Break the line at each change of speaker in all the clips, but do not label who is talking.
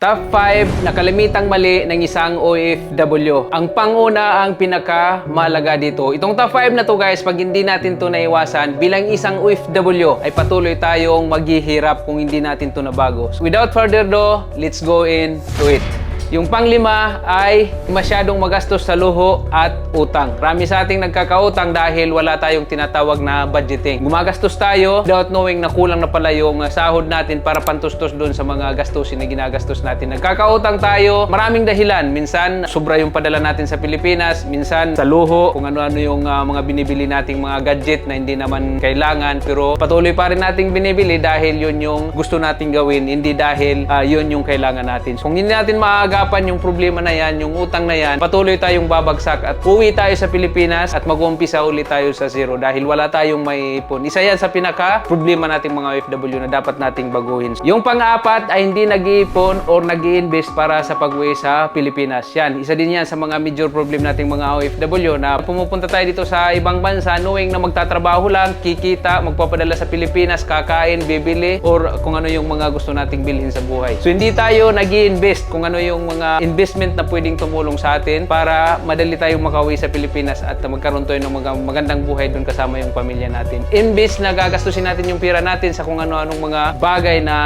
Top 5 na kalimitang mali ng isang OFW. Ang panguna ang pinaka malaga dito. Itong top 5 na to guys, pag hindi natin to naiwasan, bilang isang OFW ay patuloy tayong maghihirap kung hindi natin to nabago. So, without further ado, let's go into it. Yung panglima ay masyadong magastos sa luho at utang. Marami sa ating nagkakautang dahil wala tayong tinatawag na budgeting. Gumagastos tayo without knowing na kulang na pala yung sahod natin para pantustos doon sa mga gastusin na ginagastos natin. Nagkakautang tayo, maraming dahilan. Minsan, sobra yung padala natin sa Pilipinas. Minsan, sa luho, kung ano-ano yung uh, mga binibili nating mga gadget na hindi naman kailangan. Pero patuloy pa rin nating binibili dahil yun yung gusto nating gawin, hindi dahil uh, yun yung kailangan natin. Kung hindi natin maagapan yung problema na yan, yung utang na yan, patuloy tayong babagsak at uwi tayo sa Pilipinas at mag-umpisa ulit tayo sa zero dahil wala tayong may ipon. Isa yan sa pinaka problema nating mga OFW na dapat nating baguhin. Yung pang-apat ay hindi nag-iipon or nag invest para sa pag-uwi sa Pilipinas. Yan, isa din yan sa mga major problem nating mga OFW na pumupunta tayo dito sa ibang bansa knowing na magtatrabaho lang, kikita, magpapadala sa Pilipinas, kakain, bibili, or kung ano yung mga gusto nating bilhin sa buhay. So hindi tayo nag invest kung ano yung mga investment na pwedeng tumulong sa atin para madali tayong makauwi sa Pilipinas at magkaroon tayo ng mga magandang buhay doon kasama yung pamilya natin. Imbes na gagastusin natin yung pera natin sa kung ano-anong mga bagay na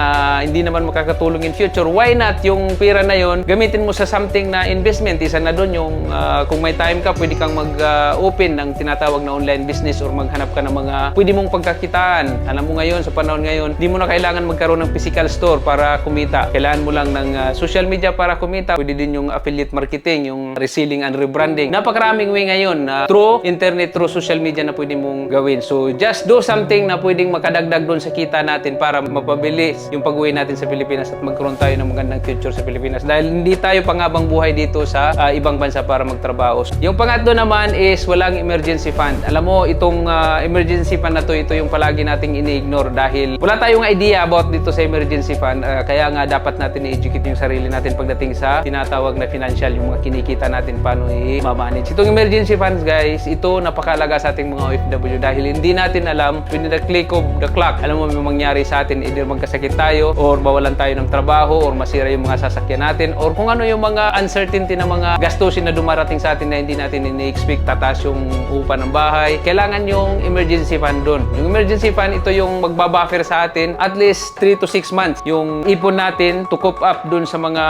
hindi naman makakatulong in future, why not yung pera na yon gamitin mo sa something na investment. Isa na doon yung uh, kung may time ka, pwede kang mag-open ng tinatawag na online business or maghanap ka ng mga pwede mong pagkakitaan. Alam mo ngayon, sa panahon ngayon, di mo na kailangan magkaroon ng physical store para kumita. Kailangan mo lang ng uh, social media para kumita. Pwede din yung affiliate marketing, yung reselling and rebranding. Napakaraming way ngayon na through internet, through social media na pwede mong gawin. So just do something na pwedeng makadagdag doon sa kita natin para mapabilis yung pag-uwi natin sa Pilipinas at magkaroon tayo ng magandang future sa Pilipinas. Dahil hindi tayo pangabang buhay dito sa uh, ibang bansa para magtrabaho. Yung pangatlo naman is walang emergency fund. Alam mo, itong uh, emergency fund na to, ito yung palagi nating ini-ignore dahil wala tayong idea about dito sa emergency fund. Uh, kaya nga dapat natin i-educate yung sarili natin pagdating sa tinatawag na financial, yung mga kinikita natin paano i-manage. Itong emergency funds guys, ito napakalaga sa ating mga OFW dahil hindi natin alam when the click of the clock, alam mo may mangyari sa atin, either magkasakit tayo or bawalan tayo ng trabaho or masira yung mga sasakyan natin or kung ano yung mga uncertainty na mga gastusin na dumarating sa atin na hindi natin ini-expect tataas yung upa ng bahay. Kailangan yung emergency fund doon. Yung emergency fund, ito yung magbabuffer sa atin at least 3 to 6 months. Yung ipon natin to cope up doon sa mga,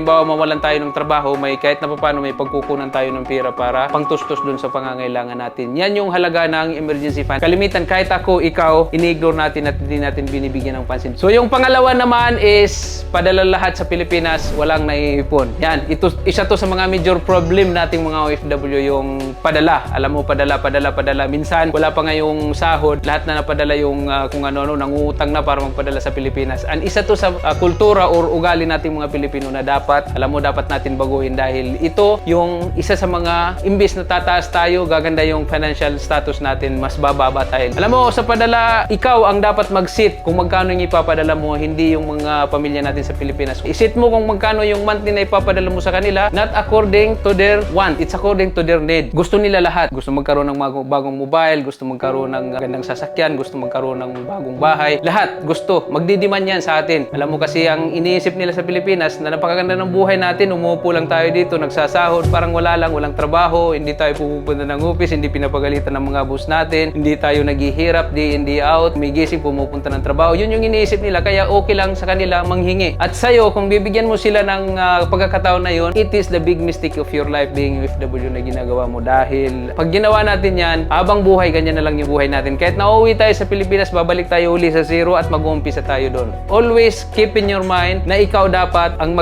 alimbawa mawalan tayo ng trabaho, may kahit na paano may pagkukunan tayo ng pera para pangtustos doon sa pangangailangan natin. Yan yung halaga ng emergency fund. Kalimitan, kahit ako, ikaw, ini-ignore natin at hindi natin binibigyan ng pansin. So yung pangalawa naman is padala lahat sa Pilipinas, walang naiipon. Yan, ito, isa to sa mga major problem nating mga OFW, yung padala. Alam mo, padala, padala, padala. Minsan, wala pa nga yung sahod, lahat na napadala yung uh, kung ano-ano, nangungutang na para magpadala sa Pilipinas. And isa to sa uh, kultura or ugali nating mga Pilipino na dapat, alam mo, dapat natin baguhin dahil ito yung isa sa mga imbis na tataas tayo, gaganda yung financial status natin, mas bababa tayo. Alam mo, sa padala, ikaw ang dapat mag-sit kung magkano yung ipapadala mo, hindi yung mga pamilya natin sa Pilipinas. Isit mo kung magkano yung monthly na ipapadala mo sa kanila, not according to their want, it's according to their need. Gusto nila lahat. Gusto magkaroon ng bagong mobile, gusto magkaroon ng gandang sasakyan, gusto magkaroon ng bagong bahay. Lahat gusto. Magdidiman yan sa atin. Alam mo kasi ang iniisip nila sa Pilipinas na napakaganda ng buhay natin, umupo lang tayo dito, nagsasahod, parang wala lang, walang trabaho, hindi tayo pupunta ng office, hindi pinapagalitan ng mga boss natin, hindi tayo naghihirap day in day out, may gising pumupunta ng trabaho. Yun yung iniisip nila, kaya okay lang sa kanila manghingi. At sa'yo, kung bibigyan mo sila ng uh, pagkakataon na yun, it is the big mistake of your life being OFW na ginagawa mo dahil pag ginawa natin yan, habang buhay, ganyan na lang yung buhay natin. Kahit nauwi tayo sa Pilipinas, babalik tayo uli sa zero at mag-uumpisa tayo doon. Always keep in your mind na ikaw dapat ang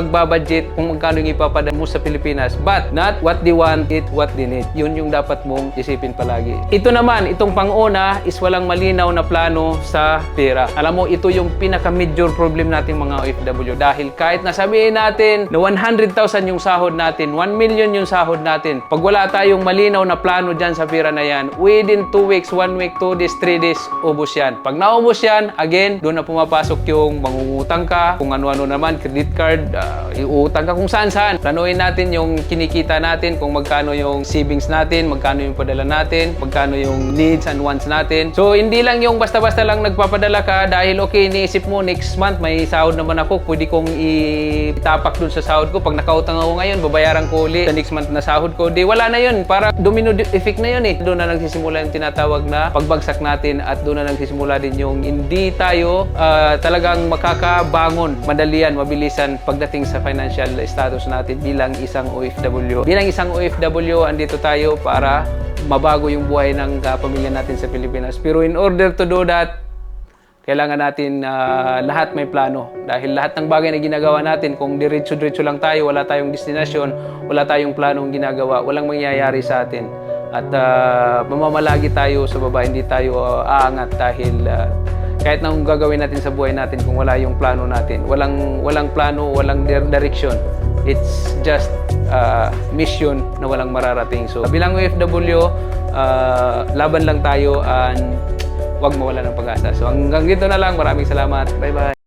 magbabudget kung magkano yung ipapadala mo sa Pilipinas. But not what they want, it what they need. Yun yung dapat mong isipin palagi. Ito naman, itong pang-una is walang malinaw na plano sa pera. Alam mo, ito yung pinaka-major problem nating mga OFW dahil kahit nasabihin natin na 100,000 yung sahod natin, 1 million yung sahod natin, pag wala tayong malinaw na plano dyan sa pera na yan, within 2 weeks, 1 week, 2 days, 3 days, ubos yan. Pag naubos yan, again, doon na pumapasok yung mangungutang ka, kung ano-ano naman, credit card, uh, uutang ka kung saan saan. Planuhin natin yung kinikita natin, kung magkano yung savings natin, magkano yung padala natin, magkano yung needs and wants natin. So, hindi lang yung basta-basta lang nagpapadala ka dahil okay, iniisip mo next month may sahod naman ako, pwede kong itapak dun sa sahod ko. Pag nakautang ako ngayon, babayaran ko ulit sa next month na sahod ko. Di wala na yun. Para domino effect na yun eh. Doon na nagsisimula yung tinatawag na pagbagsak natin at doon na nagsisimula din yung hindi tayo ah, talagang makakabangon madalian, mabilisan pagdating sa financial status natin bilang isang OFW. Bilang isang OFW, andito tayo para mabago yung buhay ng ah, pamilya natin sa Pilipinas. Pero in order to do that, kailangan natin ah, lahat may plano. Dahil lahat ng bagay na ginagawa natin, kung diretso-diretso lang tayo, wala tayong destinasyon, wala tayong planong ginagawa, walang mangyayari sa atin. At ah, mamamalagi tayo sa baba, hindi tayo ah, aangat dahil ah, kahit na kung gagawin natin sa buhay natin kung wala yung plano natin. Walang, walang plano, walang dir- direction. It's just ah, mission na walang mararating. So bilang OFW, ah, laban lang tayo and huwag mawala ng pag-asa. So hanggang dito na lang. Maraming salamat. Bye-bye.